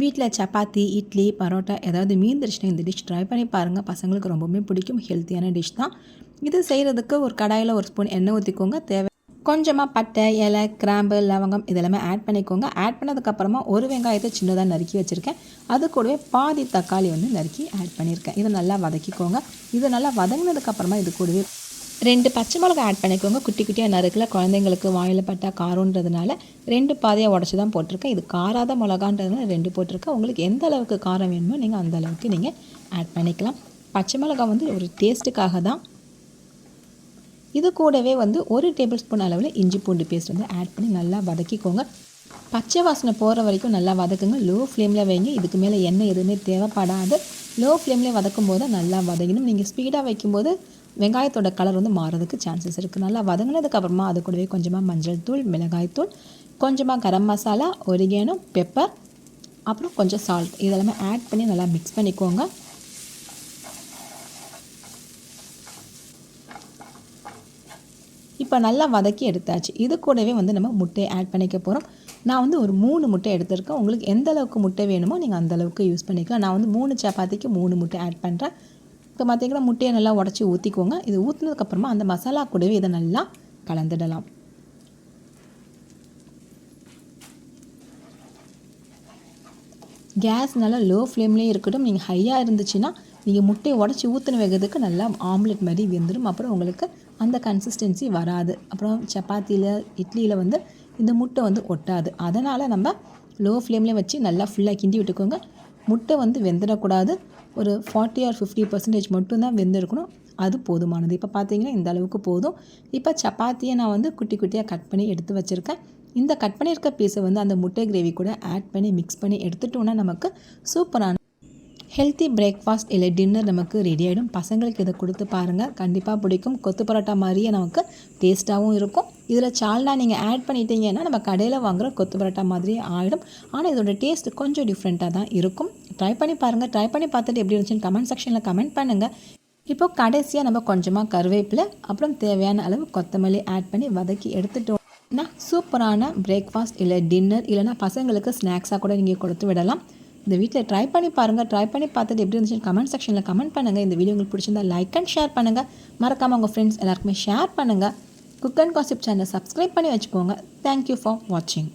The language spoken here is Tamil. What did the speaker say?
வீட்டில் சப்பாத்தி இட்லி பரோட்டா ஏதாவது மீந்துருச்சுன்னா இந்த டிஷ் ட்ரை பண்ணி பாருங்கள் பசங்களுக்கு ரொம்பவுமே பிடிக்கும். ஹெல்த்தியான டிஷ் தான். இது செய்கிறதுக்கு ஒரு கடாயில் ஒரு ஸ்பூன் எண்ணெய் ஊற்றிக்கோங்க தேவை கொஞ்சமாக பட்டை இலை கிராம்பு லவங்கம் இதெல்லாமே ஆட் பண்ணிக்கோங்க. ஆட் பண்ணதுக்கப்புறமா ஒரு வெங்காயத்தை சின்னதாக நறுக்கி வச்சுருக்கேன். அது கூடவே பாதி தக்காளி வந்து நறுக்கி ஆட் பண்ணியிருக்கேன் இதை நல்லா வதக்கிக்கோங்க. இது நல்லா வதங்கினதுக்கப்புறமா இது கூடவே ரெண்டு பச்சை மிளகா ஆட் பண்ணிக்கோங்க. குட்டி குட்டியாக நறுக்கில் குழந்தைங்களுக்கு வாயில் பட்டா காரன்றதுனால ரெண்டு பாதையாக உடச்சி தான் போட்டிருக்கேன். இது காராத மிளகான்றதுனால ரெண்டு போட்டிருக்கேன். உங்களுக்கு எந்த அளவுக்கு காரம் வேணுமோ நீங்கள் அந்த அளவுக்கு நீங்கள் ஆட் பண்ணிக்கலாம். பச்சை மிளகா வந்து ஒரு டேஸ்ட்டுக்காக தான் இது கூடவே வந்து ஒரு டேபிள் ஸ்பூன் அளவில் இஞ்சி பூண்டு பேஸ்ட் வந்து ஆட் பண்ணி நல்லா வதக்கிக்கோங்க. பச்சை வாசனை போகிற வரைக்கும் நல்லா வதக்குங்க. லோ ஃப்ளேமில் வைங்க. இதுக்கு மேலே எண்ணெய் எதுவுமே தேவைப்படாது. லோ ஃப்ளேமில் வதக்கும் போது நல்லா வதங்கணும். நீங்கள் ஸ்பீடாக வைக்கும்போது வெங்காயத்தோட கலர் வந்து மாறதுக்கு சான்சஸ் இருக்குது நல்லா வதங்கினதுக்கப்புறமா அது கூடவே கொஞ்சமாக மஞ்சள் தூள் மிளகாய் தூள் கொஞ்சமாக கரம் மசாலா ஒரிகேனோ பெப்பர் அப்புறம் கொஞ்சம் சால்ட் இதெல்லாமே ஆட் பண்ணி நல்லா மிக்ஸ் பண்ணிக்கோங்க. இப்போ நல்லா வதக்கி எடுத்தாச்சு. இது கூடவே வந்து நம்ம முட்டையை ஆட் பண்ணிக்க போகிறோம் நான் வந்து ஒரு மூணு முட்டை எடுத்திருக்கேன். உங்களுக்கு எந்த அளவுக்கு முட்டை வேணுமோ நீங்கள் அந்த அளவுக்கு யூஸ் பண்ணிக்கலாம். நான் வந்து மூணு சப்பாத்திக்கு மூணு முட்டை ஆட் பண்ணுறேன் பார்த்தீங்கன்னா முட்டையை நல்லா உடச்சி ஊற்றிக்கோங்க இது ஊற்றினதுக்கப்புறமா அந்த மசாலா கூடவே இதை நல்லா கலந்துடலாம். கேஸ் நல்லா லோ ஃப்ளேம்லேயே இருக்கட்டும். நீங்கள் ஹையாக இருந்துச்சுன்னா நீங்கள் முட்டையை உடச்சி ஊற்றின வேகிறதுக்கு நல்லா ஆம்லெட் மாதிரி வெந்துடும் அப்புறம் உங்களுக்கு அந்த கன்சிஸ்டன்சி வராது. அப்புறம் சப்பாத்தியில் இட்லியில் வந்து இந்த முட்டை வந்து ஒட்டாது. அதனால் நம்ம லோ ஃப்ளேம்லேயே வச்சு நல்லா ஃபுல்லாக கிண்டி விட்டுக்கோங்க. முட்டை வந்து வெந்துடக்கூடாது. ஒரு ஃபார்ட்டி ஆர் ஃபிஃப்டி பர்சன்டேஜ் மட்டும்தான் வெந்திருக்கணும். அது போதுமானது. இப்போ பார்த்தீங்கன்னா இந்த அளவுக்கு போதும். இப்போ சப்பாத்தியை நான் வந்து குட்டி குட்டியாக கட் பண்ணி எடுத்து வச்சுருக்கேன். இந்த கட் பண்ணியிருக்க பீஸை வந்து அந்த முட்டை கிரேவி கூட ஆட் பண்ணி மிக்ஸ் பண்ணி எடுத்துட்டோன்னா நமக்கு சூப்பரான ஹெல்த்தி பிரேக்ஃபாஸ்ட் இல்லை டின்னர் நமக்கு ரெடி ஆகிடும் பசங்களுக்கு இதை கொடுத்து பாருங்கள் கண்டிப்பாக பிடிக்கும். கொத்து பரோட்டா மாதிரியே நமக்கு டேஸ்ட்டாகவும் இருக்கும். இதில் சால்னா நீங்கள் ஆட் பண்ணிட்டீங்கன்னா நம்ம கடையில் வாங்குகிற கொத்து பரோட்டா மாதிரியே ஆகிடும் ஆனால் இதோட டேஸ்ட் கொஞ்சம் டிஃப்ரெண்ட்டாக தான் இருக்கும். ட்ரை பண்ணி பாருங்கள் ட்ரை பண்ணி பார்த்துட்டு எப்படி இருந்துச்சுன்னு கமெண்ட் செக்ஷனில் கமெண்ட் பண்ணுங்கள் இப்போ கடைசியாக நம்ம கொஞ்சமாக கருவேப்பிலை அப்புறம் தேவையான அளவு கொத்தமல்லி ஆட் பண்ணி வதக்கி எடுத்துட்டோம்னா சூப்பரான பிரேக்ஃபாஸ்ட் இல்லை டின்னர் இல்லைனா பசங்களுக்கு ஸ்நாக்ஸாக கூட நீங்கள் கொடுத்து விடலாம். இந்த வீட்டில் ட்ரை பண்ணி பாருங்கள் ட்ரை பண்ணி பார்த்தது எப்படி இருந்துச்சுன்னு கமெண்ட் செக்ஷனில் கமெண்ட் பண்ணுங்கள் இந்த வீடியோ உங்களுக்கு பிடிச்சிருந்தா லைக் அண்ட் ஷேர் பண்ணுங்கள் மறக்காமல் உங்கள் ஃப்ரெண்ட்ஸ் எல்லாருக்குமே ஷேர் பண்ணுங்கள் cook and gossip channel subscribe பண்ணி வச்சுக்கோங்க. தேங்க்யூ ஃபார் வாட்சிங்